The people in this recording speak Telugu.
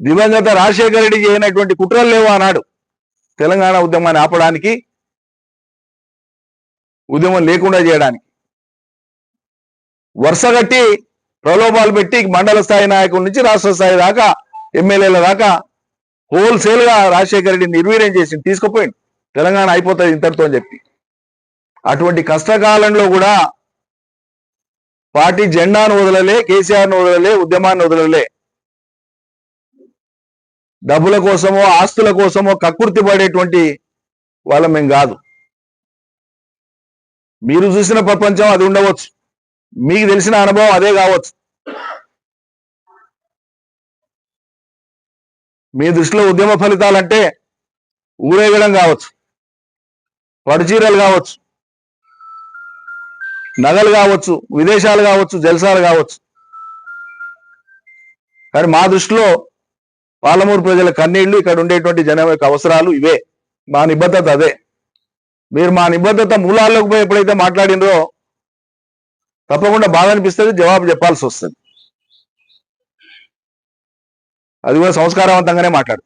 దివంగత రాజశేఖర రెడ్డి చేయనటువంటి కుట్రలు లేవు అన్నాడు తెలంగాణ ఉద్యమాన్ని ఆపడానికి ఉద్యమం లేకుండా చేయడానికి. వరుసగట్టి ప్రలోభాలు పెట్టి మండల స్థాయి నాయకుల నుంచి రాష్ట్ర స్థాయి దాకా ఎమ్మెల్యేల దాకా హోల్సేల్గా రాజశేఖర రెడ్డి నిర్వీర్యం చేసి తీసుకుపోయింది తెలంగాణ అయిపోతుంది ఇంతటితో అని చెప్పి. అటువంటి కష్టకాలంలో కూడా పార్టీ జెండాను వదలలే కేసీఆర్ను వదలలే ఉద్యమాన్ని వదలలే. డబ్బుల కోసమో ఆస్తుల కోసమో కక్కుర్తి పడేటువంటి వాళ్ళం మేము కాదు. మీరు చూసిన ప్రపంచం అది ఉండవచ్చు. మీకు తెలిసిన అనుభవం అదే కావచ్చు. మీ దృష్టిలో ఉద్యమ ఫలితాలంటే ఊరేగడం కావచ్చు పడుచీరలు కావచ్చు నగలు కావచ్చు విదేశాలు కావచ్చు జల్సాలు కావచ్చు. కానీ మా దృష్టిలో పాలమూరు ప్రజల కన్నీళ్ళు ఇక్కడ ఉండేటువంటి జనం యొక్క అవసరాలు ఇవే. మా నిబద్ధత అదే. మీరు మా నిబద్ధత మూలాల్లోకి పోయి ఎప్పుడైతే మాట్లాడినరో తప్పకుండా బాధ అనిపిస్తుంది జవాబు చెప్పాల్సి వస్తుంది. అది కూడా సంస్కారవంతంగానే మాట్లాడు.